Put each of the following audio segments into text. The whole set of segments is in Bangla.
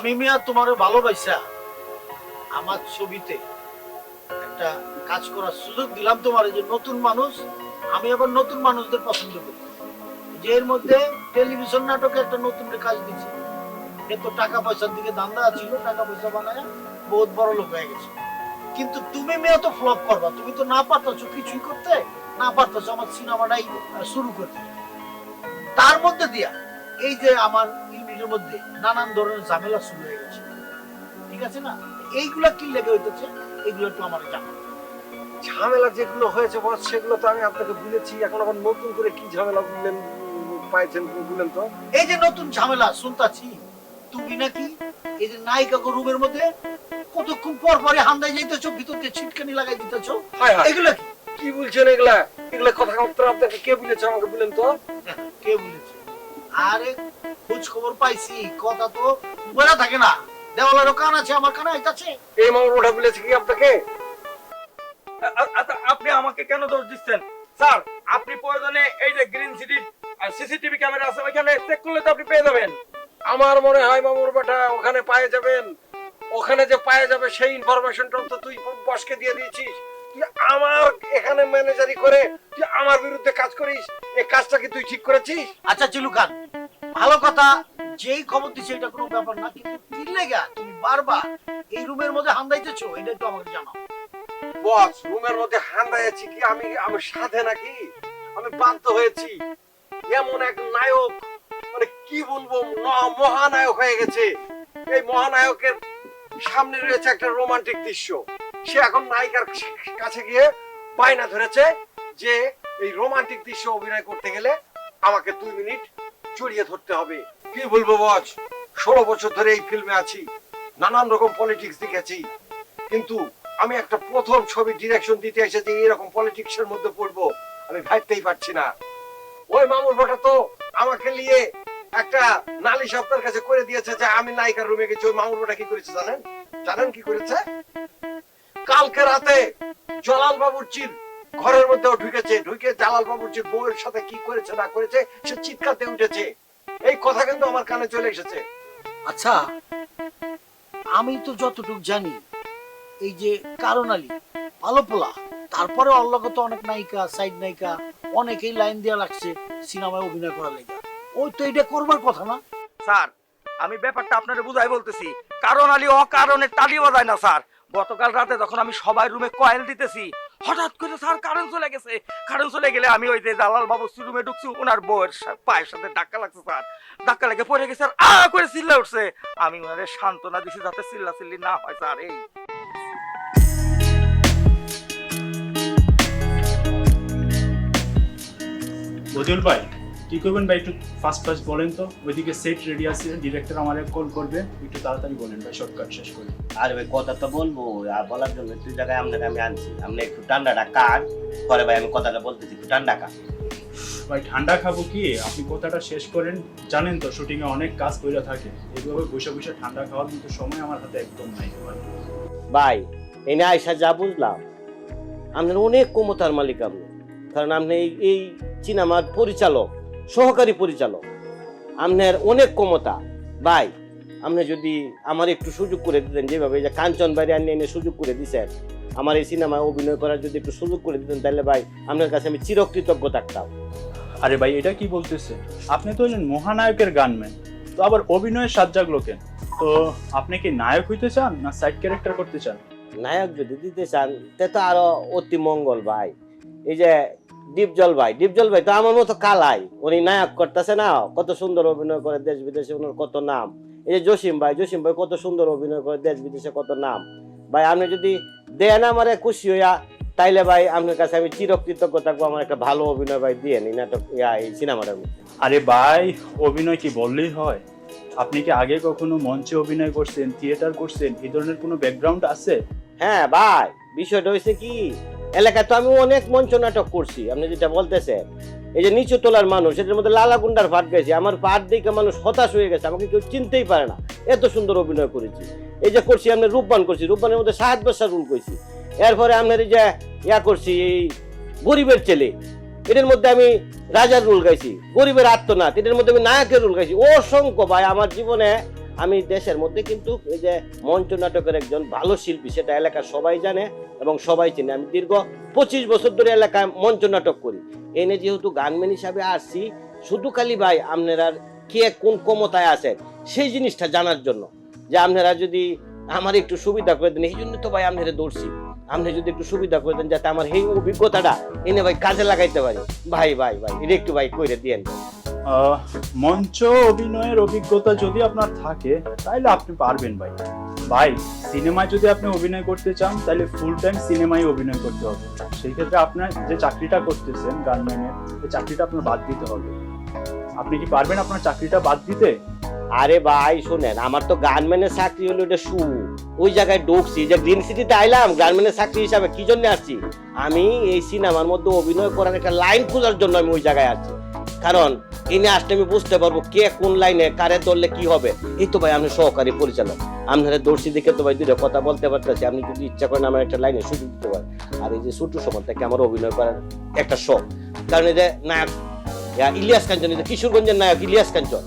আমি মিয়া তোমারে ভালোবাসা, আমার ছবিতে একটা কাজ করার সুযোগ দিলাম তোমার যে নতুন মানুষ, আমি আবার নতুন মানুষদের পছন্দ করি। যে এর মধ্যে টেলিভিশন নাটকে একটা নতুন কাজ দিচ্ছি এ তো টাকা পয়সার দিকে দান্দা ছিল, টাকা পয়সা বানায় বহুত বড় লোক হয়ে গেছে। কিন্তু তুমি মেয়ে তো ফ্লপ করবা, তুমি তো না পারতেছো কিছুই করতে, না পারতেছো আমার সিনেমাটাই শুরু করতে। তার মধ্যে দিয়া এই যে আমার ইউনিটের মধ্যে নানান ধরনের ঝামেলা শুরু হয়ে গেছে। ঠিক আছে না? এইগুলা কি লেগে হইতেছে? এগুলো একটু আমার জানো ঝামেলা যেগুলো হয়েছে বস সেগুলো তো আমি আপনাকে বলেছি। এখন আবার নতুন করে কি ঝামেলা বললেন পাইছেন বললেন তো? এই যে নতুন ঝামেলা শুনতাছি। তুমি নাকি এই যে নায়িকা রুমের মধ্যে কতক্ষণ পর পরে হান্দায় যাইতেছো ভিতর দিয়ে ছিটকানি লাগাই দিতেছো? এগুলো কি? কি বলছেন এগুলা? এগুলা কথাবার্তা আপনাকে কে বলেছে আমাকে বলেন তো? কে বলেছে? আরে খোঁজ খবর পাইছি কথা তো বলা থাকে না। দেওয়ালেরও কান আছে আমার কানে আইতাছে। এই মামুর ওটা বলেছে কি আপনাকে? আ- আ- আ- আপনি আমাকে কেন দোষ দিচ্ছেন? স্যার আপনি প্রয়োজনে এই যে গ্রিন সিটির সিসিটিভি ক্যামেরা আছে ওইখানে চেক করলে তো আপনি পেয়ে যাবেন। আমার মনে হয় মামুর বেটা ওখানে পায়ে যাবেন। ওখানে যে পায়ে যাবে সেই ইনফরমেশনটা তো তুই বসকে দিয়ে দিয়েছিস। তুই আমার এখানে ম্যানেজারি করে তুই আমার বিরুদ্ধে কাজ করিস এই কাজটা কি তুই ঠিক করেছিস? আচ্ছা ভালো কথা যেই খবর দিছে এটা কোনো ব্যাপার না কিন্তু কি লেগা তুমি বারবার এই রুমের মধ্যে হান্দাইতেছো এটা একটু আমাকে জানাও। বস রুমের মধ্যে হান্দাইছি কি? আমি আমি সাধে নাকি? আমি বাধ্য হয়েছি। এমন এক নায়ক মানে কি বলব ন- মহানায়ক হয়ে গেছে। এই মহানায়কের সামনে রয়েছে একটা রোমান্টিক দৃশ্য। সে এখন নায়িকার কাছে গিয়ে বায়না ধরেছে যে এই রোমান্টিক দৃশ্য অভিনয় করতে গেলে আমাকে দুই মিনিট জড়িয়ে ধরতে হবে। কি বলব বস? ষোলো বছর ধরে এই ফিল্মে আছি, নানান রকম পলিটিক্স দেখেছি। কিন্তু আমি একটা প্রথম ছবি ডিরেকশন দিতে এসে যে এরকম পলিটিক্স এর মধ্যে পড়ব, আমি ভাবতেই পারছি না। ওই মামুর ভটা তো আমাকে নিয়ে একটা নালিশ আপনার কাছে করে দিয়েছে যে আমি নায়িকার রুমে গেছি, ওই মামুর ভটা কি করেছে জানেন? জানেন কি করেছে? কালকে রাতে জলাল বাবুর্চির ঘরের মধ্যেও ঢুকেছে ঢুকে জালাল বাবুর্চির বউয়ের সাথে কি করেছে না করেছে সে চিৎকারতে উঠেছে। এই কথা কিন্তু আমার কানে চলে এসেছে। আচ্ছা আমি তো যতটুকু জানি এই যে কারণ আলী ভালো পোলা তারপরে অল্লগত অনেক নায়িকা সাইড নায়িকা অনেকেই লাইন দেওয়া লাগছে সিনেমায় অভিনয় করার লেগে। ওই তো এটা করবার কথা না? স্যার আমি ব্যাপারটা আপনাকে বুঝাই বলতেছি। কারণ আলী অকারণে তালি বাজায় না স্যার। গতকাল রাতে যখন আমি সবাই রুমে কয়েল দিতেছি, হঠাৎ করে স্যার কারেন্ট চলে গেছে। কারেন্ট চলে গেলে আমি ওই যে দালাল বাবু রুমে ঢুকছি, ওনার বউয়ের পায়ের সাথে ধাক্কা লাগছে, স্যার। ধাক্কা লেগে পড়ে গেছে আর আ করে চিল্লা উঠছে। আমি ওনারে সান্ত্বনা দিছি যাতে চিল্লা চিল্লি না হয়, স্যার, এই। বদিউল ভাই কি করবেন ভাই একটু ফাস্ট ফাস্ট বলেন তো। ওইদিকে সেট রেডি আছে ডিরেক্টর আমারে কল করবে একটু তাড়াতাড়ি বলেন ভাই শর্টকাট শেষ করে। আরে ভাই কথা তো বলব আর বলার জন্য তুই জায়গায় আপনাকে আমি আনছি। আপনি একটু ঠান্ডাটা কাট পরে ভাই আমি কথাটা বলতেছি একটু ঠান্ডা কাট। ভাই ঠান্ডা খাব কি? আপনি কথাটা শেষ করেন। জানেন তো শুটিংয়ে অনেক কাজ কইরা থাকে। এইভাবে বসে বসে ঠান্ডা খাওয়ার মতো সময় আমার হাতে একদম নাই। ভাই ভাই এই না আয়সা যা বুঝলাম আপনার অনেক ক্ষমতার মালিক আপনি। কারণ আপনি এই এই সিনেমার পরিচালক। সহকারী পরিচালক। আপনার অনেক ক্ষমতা। ভাই আপনি যদি আমার একটু সুযোগ করে দিতেন যেভাবে এই যে কাঞ্চন বাড়ি আনিয়ে এনে সুযোগ করে দিচ্ছেন আমার এই সিনেমায় অভিনয় করার যদি একটু সুযোগ করে দিতেন তাহলে ভাই আপনার কাছে আমি চিরকৃতজ্ঞ থাকতাম। আরে ভাই এটা কি বলতেছে আপনি তো হলেন মহানায়কের গানম্যান। তো আবার অভিনয়ের সাজ জাগলো কেন? তো আপনি কি নায়ক হইতে চান না সাইড ক্যারেক্টার করতে চান? নায়ক যদি দিতে চান তে তো আরও অতি মঙ্গল ভাই। এই যে ডিপজল ভাই ডিপজল ভাই তো আমার মতো কালাই। উনি নায়ক করতেছে না কত সুন্দর অভিনয় করে দেশ বিদেশে ওনার কত নাম। এই যে জসিম ভাই জসিম ভাই কত সুন্দর অভিনয় করে দেশ বিদেশে কত নাম। ভাই আপনি যদি দেন আমারে খুশি হইয়া তাইলে ভাই আপনার কাছে আমি চিরকৃতজ্ঞ থাকব আমার একটা ভালো অভিনয় ভাই দিয়ে এই নাটক ইয়া, এই সিনেমাটার আরে ভাই অভিনয় কি বললেই হয়? আপনি কি আগে কখনো মঞ্চে অভিনয় করছেন থিয়েটার করছেন এই ধরনের কোনো ব্যাকগ্রাউন্ড আছে? হ্যাঁ ভাই বিষয়টা হয়েছে কি এলাকায় তো আমি অনেক মঞ্চ নাটক করছি, আপনি যেটা বলতেছেন। এই যে নিচু তোলার মানুষ এটার মধ্যে লালা গুন্ডার ফাট গেছে, আমার ফাট দেখে মানুষ হতাশ হয়ে গেছে, আমাকে কেউ চিনতেই পারে না। এত সুন্দর অভিনয় করেছি। এই যে করছি, আমি রূপবান করছি, রূপবানের মধ্যে বছর রুল করছি। এরপরে আপনার এই যে ইয়া করছি, এই গরিবের ছেলে এটার মধ্যে আমি রাজার রুল গাইছি, গরিবের আত্মনাথ এটার মধ্যে আমি নায়কের রুল গাইছি। অসংখ্য ভাই, আমার জীবনে আমি দেশের মধ্যে কিন্তু এই যে মঞ্চ নাটকের একজন ভালো শিল্পী, সেটা এলাকার সবাই জানে এবং সবাই চিনে। আমি দীর্ঘ পঁচিশ বছর ধরে এলাকায় মঞ্চ নাটক করি। এনে যেহেতু গানম্যান হিসাবে আসছি, শুধু খালি ভাই আপনারা কে কোন ক্ষমতায় আছেন, সেই জিনিসটা জানার জন্য। যে আপনারা যদি আমার একটু সুবিধা করে দেন, এই জন্য তো ভাই আপনারা দৌড়ছি। আপনি যদি একটু সুবিধা করে দেন, যাতে আমার এই অভিজ্ঞতাটা এনে ভাই কাজে লাগাইতে পারি। ভাই ভাই ভাই, এটা একটু ভাই কইরে দিয়েন। মঞ্চ অভিনয়ের অভিজ্ঞতা যদি আপনার থাকে তাহলে আপনি পারবেন ভাই। ভাই, সিনেমায় যদি আপনি অভিনয় করতে চান তাহলে ফুল টাইম সিনেমায় অভিনয় করতে হবে। সেই ক্ষেত্রে আপনার যে চাকরিটা করতেছেন গানম্যানের এই চাকরিটা আপনার বাদ দিতে হবে। আপনি কি পারবেন আপনার চাকরিটা বাদ দিতে? আরে ভাই, শোনেন, আমার তো গানম্যানের চাকরি হলো এটা শু ওই জায়গায় ঢুকছি, যে গ্রিন সিটিতে আইলাম গানম্যানের চাকরি হিসাবে কি জন্য আসছি? আমি এই সিনেমার মধ্যে অভিনয় করার একটা লাইন খোঁজার জন্য আমি ওই জায়গায় আসছি। কারণ এনে আসলে আমি বুঝতে পারব কে কোন লাইনে, কারে ধরলে কি হবে। এই তো ভাই, আমি সহকারী পরিচালক। আপনারা দর্শি দেখে তো ভাই দুটো কথা বলতে পারতেছি। আপনি যদি ইচ্ছা করেন আমার একটা লাইনে সুযোগ দিতে পারেন। আর এই যে ছোট সময় থেকে আমার অভিনয় করার একটা শখ। কারণ এই যে নায়ক ইলিয়াস কাঞ্চন, এই কিশোরগঞ্জের নায়ক ইলিয়াস কাঞ্চন।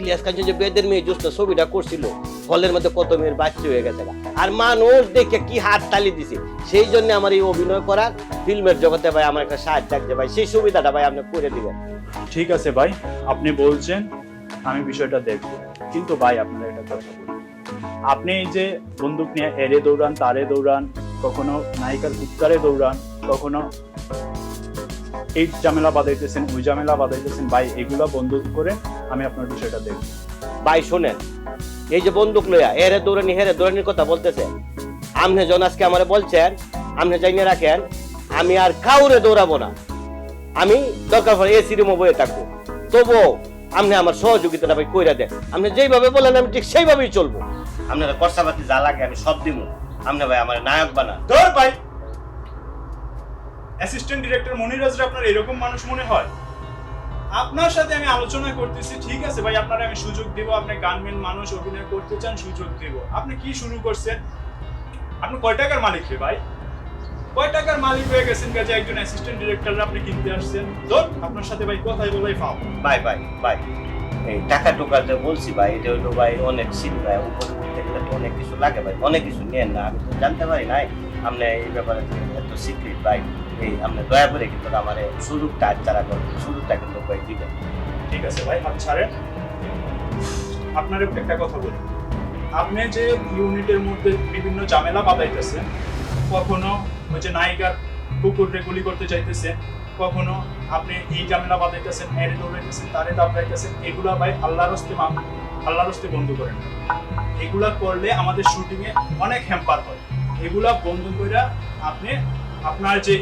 ইলিয়াস কাঞ্চন যে বেদের মেয়ে ছবিটা করছিল, হলের মধ্যে কত মেয়ের বাচ্চা হয়ে গেছে আর মানুষ দেখে কি হাত তালি দিছে। সেই জন্য আমার এই অভিনয় করার ফিল্মের জগতে ভাই আমার একটা সাহায্য থাকছে ভাই। সেই সুবিধাটা ভাই আপনি করে দিবেন। ঠিক আছে ভাই, আপনি বলছেন, আমি বিষয়টা দেখব। কিন্তু ভাই আপনার একটা কথা বলি আপনি এই যে বন্দুক নিয়ে এরে দৌড়ান, তারে দৌড়ান, কখনো নায়িকার উত্তরে দৌড়ান, কখনো এই ঝামেলা বাদাইতেছেন ওই ঝামেলা বাদাইতেছেন ভাই এগুলা বন্ধ করে আমি আপনার বিষয়টা দেখব। ভাই শোনেন এই যে বন্দুক লইয়া এরে দৌড়ানি হেরে দৌড়ানির কথা বলতেছে আপনি জন আজকে আমারে বলছেন আপনি জানিয়ে রাখেন আমি আর কাউরে দৌড়াবো না। আমি দরকার পড়ে এসি রুমে বয়ে থাকব। তবুও আপনি আমার সহযোগিতাটা ভাই কইরা দেন। আপনি যেইভাবে বলেন আমি ঠিক সেইভাবেই চলবো। আপনারা খরচাপাতি যা লাগে আমি সব দিব আপনি ভাই আমার নায়ক বানা ধর ভাই। অ্যাসিস্ট্যান্ট ডিরেক্টর মনিরাজরা আপনার এরকম মানুষ মনে হয়? আপনার সাথে আমি আলোচনা করতেছি, ঠিক আছে ভাই, আপনার আমি সুযোগ দিব, আপনি গানম্যান মানুষ, অভিনয় করতে চান, সুযোগ দিব। আপনি কি শুরু করছেন? আপনি কয় টাকার মালিক রে ভাই? কয় টাকার মালিক হয়ে গেছেন কাজে একজন অ্যাসিস্ট্যান্ট ডিরেক্টর আপনি কিনতে আসছেন? তো আপনার সাথে ভাই কথাই বলাই ফাও বাই বাই বাই এই টাকা টোকাতে বলছি ভাই, এটা হইল ভাই অনেক শীত ভাই, উপরে উঠতে গেলে তো অনেক কিছু লাগে ভাই, অনেক কিছু নেন না, আমি তো জানতে পারি নাই। আপনি এই ব্যাপারে এত সিক্রেট ভাই। এই আপনি দয়া করে কিন্তু আমার সুযোগটা চারা করবেন সুযোগটা কিন্তু ভাই দিবেন। ঠিক আছে ভাই, হাত ছাড়েন। আপনার একটা কথা বলি। আপনি যে ইউনিটের মধ্যে বিভিন্ন ঝামেলা বাঁধাইতেছেন কখনো যে নায়িকার কুকুরে গুলি করতে চাইতেছেন কখনো আপনি এই ঝামেলা বাঁধাইতেছেন এরে দৌড়াইতেছেন, তারে দাবড়াইতেছেন এগুলা ভাই আল্লাহর হস্তে আল্লাহর হস্তে বন্ধ করেন। এগুলা করলে আমাদের শুটিং এ অনেক হ্যাম্পার হয়। এগুলা বন্ধ করে আপনি আপনার যে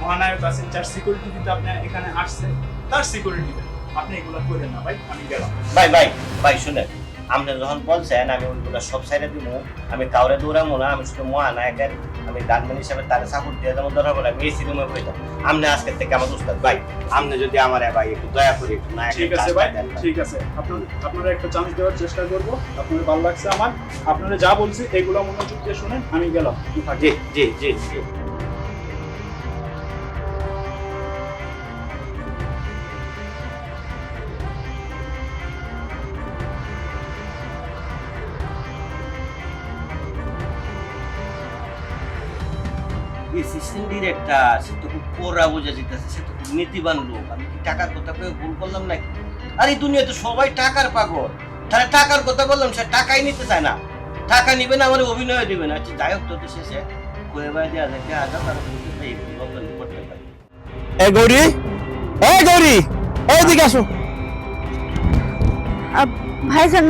মহানায়ক আছেন যার সিকিউরিটি দিতে আপনি এখানে আসছেন তার সিকিউরিটি দেন আপনি এগুলা করেন না ভাই আমি গেলাম। ভাই ভাই ভাই শুনেন আপনি যখন বলছেন আমি ওইগুলো সব সাইডে দিব আমি কাউরে দৌড়াবো না আমি শুধু মহানায়কের আমি গানম্যান হিসাবে তার সাপোর্ট দিয়ে দেবো দরকার পড়ে আমি এসি রুমে বই যাব। আপনি আজকের থেকে আমার উস্তাদ ভাই আপনি যদি আমার ভাই একটু দয়া করে একটু নায়কের ঠিক আছে ভাই ঠিক আছে। আপনার আপনারা একটা চান্স দেওয়ার চেষ্টা করব আপনাদের ভালো লাগছে আমার। আপনারা যা বলছি এগুলো মনোযোগ দিয়ে শুনেন আমি গেলাম। জি জি জি জি। অ্যাসিস্ট্যান্ট ডিরেক্টর সে তো খুব কোরা বোঝা যেতেছে সে তো খুব নীতিবান লোক। আমি কি টাকার কথা কয়ে ভুল করলাম নাকি? আরে দুনিয়াতে সবাই টাকার পাগল। তাহলে টাকার কথা বললাম সে টাকাই নিতে চায় না। টাকা নিবে না আমার অভিনয় দিবে না। আচ্ছা যাই হোক তো শেষে কয়ে বাই দেওয়া যায় আজা তারা কিন্তু এই নতুন করতে পারি। এ গৌরী এ গৌরী এইদিকে আসো। ভাইজান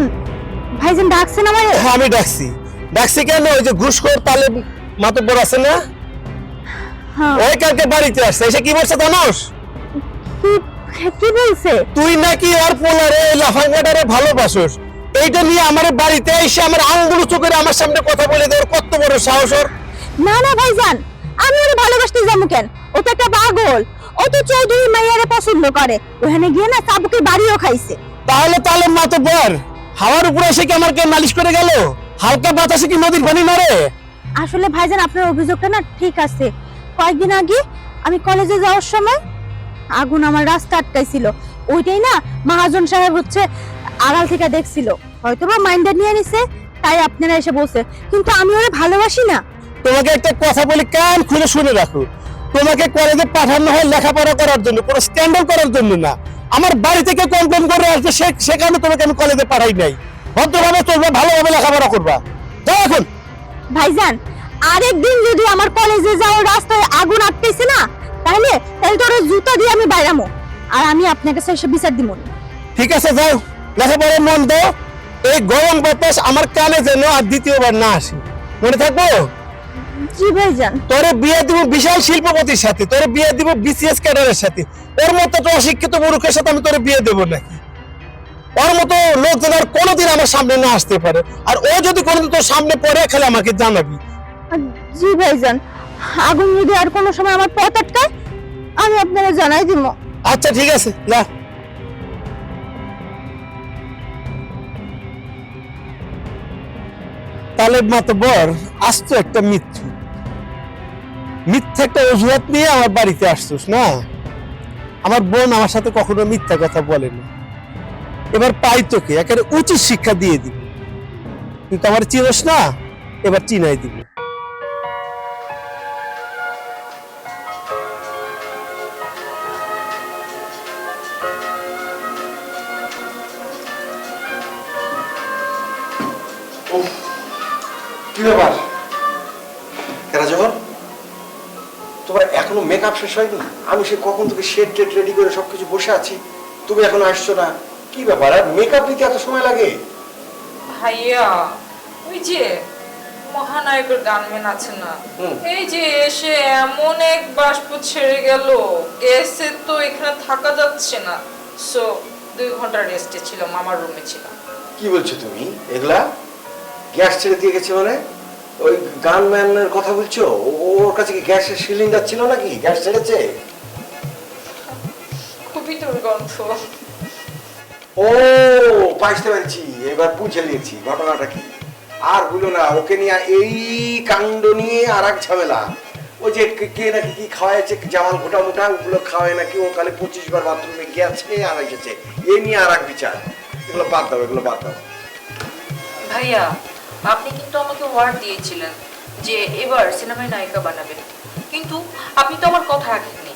ভাইজান ডাকছেন আমারে? হ্যাঁ আমি ডাকছি। ডাকছি কেন? ওই যে ঘুষখোর তালে মাতব্বর আছে না? ওই কালকে বাড়িতে আসছে এসে কি বলছে জানোস কি বলছে? তুই নাকি ওর পোলারে লাফাঙ্গাটারে ভালোবাসোস। এইটা নিয়ে আমার বাড়িতে এসে আমার আঙ্গুল চোখের আমার সামনে কথা বলে দেওয়ার কত বড় সাহস ওর। না না ভাইজান আমি ওরে ভালোবাসতে যাব কেন? ও তো একটা পাগল। ও তো চৌধুরী মাইয়ারে পছন্দ করে। ওখানে গিয়ে না চাবুকে বাড়িও খাইছে। তাহলে তাহলে মাতব্বর হাওয়ার উপরে এসে কি আমার কে নালিশ করে গেল? হালকা বাতাসে কি নদীর পানি মারে? আসলে ভাইজান আপনার অভিযোগটা না ঠিক আছে। কয়েকদিন আগে আমি কলেজে যাওয়ার সময় আগুন আমার রাস্তা আটকাইছিল। ওইটাই না মহাজন সাহেব হচ্ছে আড়াল থেকে দেখছিল। হয়তো বা মাইন্ডে নিয়ে নিছে তাই আপনারা এসে বলছে। কিন্তু আমি ওরে ভালোবাসি না। তোমাকে একটা কথা বলি কান খুলে শুনে রাখো। তোমাকে কলেজে পাঠানো হয় লেখাপড়া করার জন্য কোনো স্ক্যান্ডাল করার জন্য না। আমার বাড়ি থেকে কমপ্লেন করে আসছে সে সে কারণে তোমাকে আমি কলেজে পাঠাই নাই। ভদ্রভাবে চলবে ভালোভাবে লেখাপড়া করবা। যাও এখন। ভাইজান আরেকদিন যদি আমার কলেজে যাওয়ার রাস্তায় আগুন আটকেছে না তাহলে তাহলে তোর জুতা দিয়ে আমি বাইরামো। আর আমি আপনার কাছে এসে বিচার দিব ঠিক আছে যাও। মন দাও। এই গরম বাতাস আমার কানে যেন আর দ্বিতীয়বার না আসে। মনে থাকব? জি ভাইজান। তোরে বিয়ে দিব বিশাল শিল্পপতির সাথে তোরে বিয়ে দিব বিসিএস ক্যাডারের সাথে। ওর মতো তো অশিক্ষিত মূর্খের সাথে আমি তোরে বিয়ে দেবো নাকি? ওর মতো লোকজন আর কোনোদিন আমার সামনে না আসতে পারে। আর ও যদি কোনোদিন তোর সামনে পড়ে খেলে আমাকে জানাবি। জি ভাইজান, আগুন যদি আর কোনো সময় আমার পথ আটকায়, আমি আপনারা জানাই দিব। আচ্ছা ঠিক আছে, যা। তাহলে মাতবর আসতো একটা মিথ্যু। মিথ্যা একটা অজুহাত নিয়ে আমার বাড়িতে আসছোস, না? আমার বোন আমার সাথে কখনো মিথ্যা কথা বলে না। এবার পাই তোকে, একেবারে উচিত শিক্ষা দিয়ে দিব। কিন্তু আমার চিনস না, এবার চিনাই দিব। ব্যাপার জহর? তোমার এখনও মেকআপ শেষ হয়নি? আমি সে কখন থেকে শেড টেড রেডি করে সবকিছু বসে আছি। তুমি এখন আসছো না। কি ব্যাপার আর মেকআপ নিতে এত সময় লাগে? ভাইয়া ওই যে মহানায়কের গানম্যান আছে না? এই যে এসে এমন এক বাষ্প ছেড়ে গেল। গ্যাসে তো এখানে থাকা যাচ্ছে না। সো দুই ঘণ্টা রেস্টে ছিলাম আমার রুমে ছিলাম। কি বলছো তুমি? এগুলা? গ্যাস ছেড়ে দিয়ে গেছে মানে? ওই গানম্যানের কথা বলছো? ও- ওর কাছে কি গ্যাসের সিলিন্ডার ছিল নাকি? গ্যাস ছেড়েছে? খুবই দুর্গন্ধ। ও পাইতে পেরেছি। এবার বুঝে নিয়েছি। ঘটনাটা কি? আর বলো না ওকে নিয়ে এই কাণ্ড নিয়ে আর এক ঝামেলা। ওই যে কে- নাকি কি খাওয়াইছে জামাল গোটা মোটা ওগুলো খাওয়ায় নাকি ও কালে পঁচিশ বার বাথরুমে গেছে আর এসেছে। এ নিয়ে আর এক বিচার। এগুলো বাদ দাও এগুলো বাদ দাও। ভাইয়া আপনি কিন্তু আমাকে ওয়ার্ড দিয়েছিলেন যে এবার সিনেমায় নায়িকা বানাবেন। কিন্তু আপনি তো আমার কথা রাখেননি।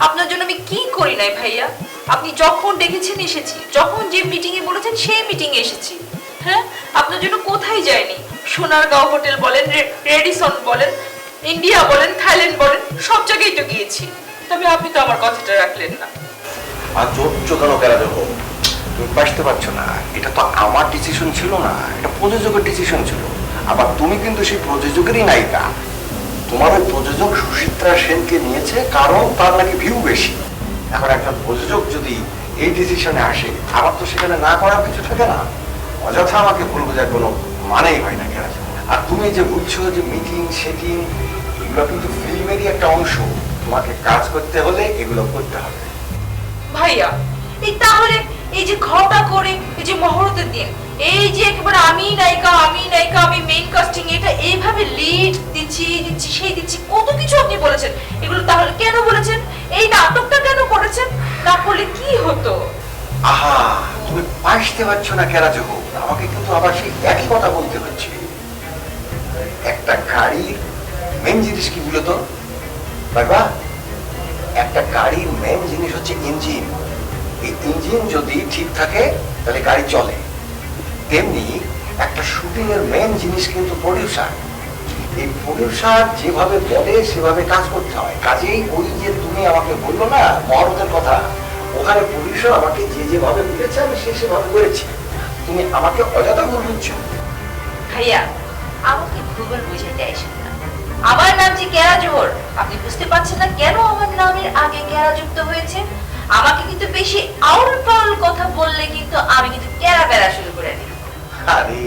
আপনার জন্য আমি কি করি নাই ভাইয়া? আপনি যখন ডেকেছেন এসেছি, যখন যে মিটিং এ বলেছেন সেই মিটিং এ এসেছি। হ্যাঁ? আপনার জন্য কোথায় যায়নি? সোনারগাঁও হোটেল বলেন রেডিসন বলেন, ইন্ডিয়া বলেন, থাইল্যান্ড বলেন, সব জায়গায় তো গিয়েছি। তবে আপনি তো আমার কথাটা রাখলেন না। আর জোর চোদানো কেন বাঁচতে পারছ না, এটা তো আমার ডিসিশন ছিল না, এটা প্রযোজকের ডিসিশন ছিল। আবার তুমি কিন্তু সেই প্রযোজকেরই নায়িকা। তোমার ওই প্রযোজক সুচিত্রা সেনকে নিয়েছে কারণ তার নাকি ভিউ বেশি। এখন একজন প্রযোজক যদি এই ডিসিশনে আসে, আমার তো সেখানে না করার কিছু থাকে না। অযথা আমাকে ভুল বোঝার কোনো মানেই হয় না কেন আর তুমি যে বলছো যে মিটিং সেটিং এগুলো কিন্তু ফিল্মেরই একটা অংশ। তোমাকে কাজ করতে হলে এগুলো করতে হবে। ভাইয়া তাহলে এই যে ঘটা করে, এই যে মহরতের দিন এই যে একেবারে আমি নায়িকা আমি নায়িকা, আমি মেইন কাস্টিং এটা এইভাবে লিড দিচ্ছি দিচ্ছি, সেই দিচ্ছি, কত কিছু আপনি বলেছেন। এগুলো তাহলে কেন বলেছেন? এই নাটকটা কেন করেছেন? না করলে কি হতো? আহা, তুমি পাইতে পারছ না কেরা যোগ আমাকে কিন্তু আবার সেই একই কথা বলতে হচ্ছে। একটা গাড়ির মেন জিনিস কি বলতো? বাবা, একটা গাড়ির মেন জিনিস হচ্ছে ইঞ্জিন ইঞ্জিন যদি ঠিক থাকে, তাহলে গাড়ি চলে। তেমনি একটা শুটিং এর মেন জিনিস কিন্তু প্রডিউসার এই প্রডিউসার যেভাবে বলে, সেভাবে কাজ করতে হয়। কাজেই ওই যে তুমি আমাকে বলল না, মহরতের কথা, ওখানে প্রডিউসার আমাকে যে যেভাবে বলেছে, আমি সে সেভাবে করেছি। তুমি আমাকে অযথা ভুল বুঝছ। ভাইয়া, আমাকে বুঝাইতে আসেন না। আমার নাম যে কেরা জোহর আপনি বুঝতে পারছেন না কেন আমার নামের আগে কেরা যুক্ত হয়েছে আমাকে কিন্তু বেশি আউল কথা বললে কিন্তু আমি কিন্তু কেরা বেড়া শুরু করে দিই। আরে,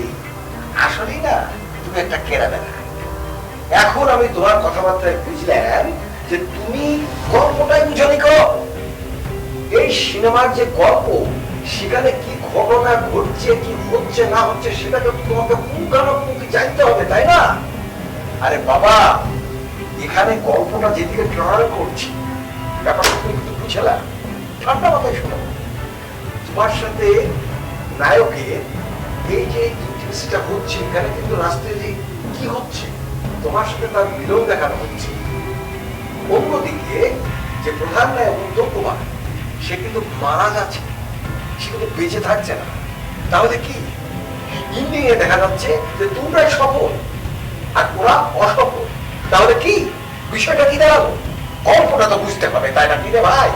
আসলেই না, তুমি একটা কেরা বেড়া এখন আমি তোমার কথাবার্তায় বুঝলাম যে তুমি গল্পটাই বুঝনি কো এই সিনেমার যে গল্প, সেখানে কি ঘটনা ঘটছে, কি হচ্ছে, না হচ্ছে, সেটাকে তোমাকে পুঙ্খানুপুঙ্খি জানতে হবে, তাই না? আরে বাবা, এখানে গল্পটা যেদিকে ট্রায়াল করছি, ব্যাপারটা তুমি কিন্তু বুঝলা ঠান্ডা মাথায় শোনো। তোমার সাথে নায়কের এই যে ইন্টিমেসিটা হচ্ছে, এখানে কিন্তু রাস্তায় যে কি হচ্ছে, তোমার সাথে তার মিলন দেখানো হচ্ছে। অন্যদিকে যে প্রধান নায়ক উত্তম সে কিন্তু মারা যাচ্ছে। সে কিন্তু বেঁচে থাকছে না। তাহলে কি? ইন্ডিং দেখা যাচ্ছে যে তোমরাই সফল আর ওরা অসফল। তাহলে কি? বিষয়টা কি দাঁড়াবো অল্পটা তো বুঝতে হবে তাই না কি রে ভাই?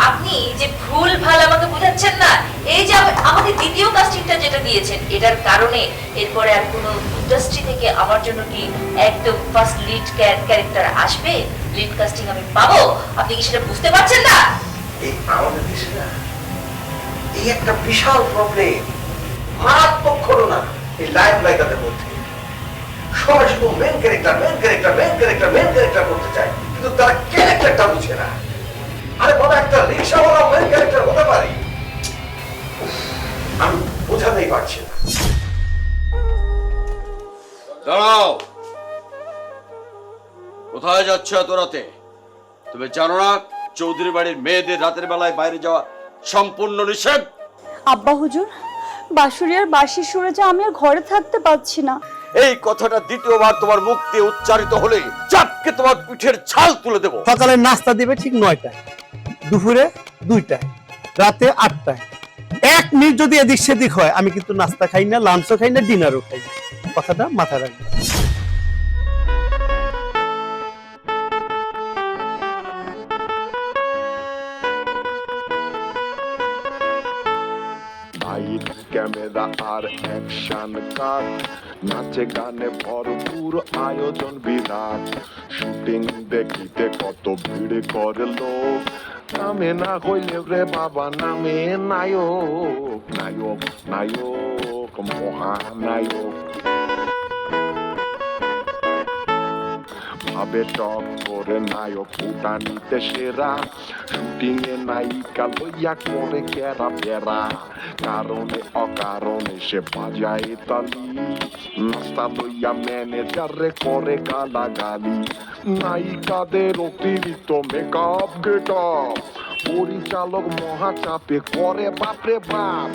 আপনি যে ভুল ভালো আমাকে বোঝাচ্ছেন না, এই যে আম- আমাকে দ্বিতীয় কাস্টিংটা যেটা দিয়েছেন, এটার কারণে এরপরে আর কোনো ইন্ডাস্ট্রি থেকে আমার জন্য কি একদম ফার্স্ট লিড ক্যারেক্টার আসবে? লিড কাস্টিং আমি পাবো? আপনি কি সেটা বুঝতে পারছেন না? এই আমাদের দেশে এই একটা বিশাল প্রবলেম মারাত্মক এই মধ্যে। সবাই শুধু main character main character main character main character করতে চায়, কিন্তু তারা ক্যারেক্টারটা বুঝে না। আরে বাবা একটা রিক্সাওয়ালা মেন ক্যারেক্টার হতে পারে। আমি বোঝাতেই পারছি না। দাঁড়াও। কোথায় যাচ্ছ এত রাতে? তুমি জানো না চৌধুরী বাড়ির মেয়েদের রাতের বেলায় বাইরে যাওয়া সম্পূর্ণ নিষেধ? আব্বা হুজুর বাসুরিয়ার বাসি সুরে যে আমি আর ঘরে থাকতে পারছি না। এই কথাটা দ্বিতীয়বার তোমার মুখ দিয়ে উচ্চারিত হলে চাপকে তোমার পিঠের ছাল তুলে দেবো। সকালে নাস্তা দিবে ঠিক নয়টায়। দুপুরে দুইটায়, রাতে আটটায়। এক মিনিট যদি এদিক সেদিক হয়, আমি কিন্তু নাস্তা খাই না লাঞ্চও খাই না ডিনারও খাই কথাটা মাথায় রাখবে ক্যামেরা আর অ্যাকশন নাচে, গানে ভরপুর আয়োজন, বিরাট। শুটিং দেখিতে কত ভিড় করে লোক নামে না হইলে রে বাবা নামে নায়ক নায়ক নায়ক মহানায়ক ভাবে করে নায়ক ফুটানিতে সেরা শুটিং এ নায়িকা লইয়া করে কেরা ফেরা কারণে অকারণে সে বাজায় তালি নাস্তা লইয়া ম্যানেজারে করে গালাগালি নায়িকাদের অতিরিক্ত মেকআপ গেট পরিচালক মহাচাপে করে বাপরে বাপ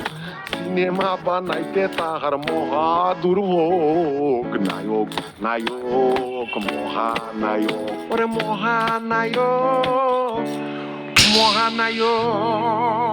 সিনেমা বানাইতে তাহার মহা দুর্ভোগ নায়ক নায়ক মহানায়ক ওরে মহানায়ক মহানায়ক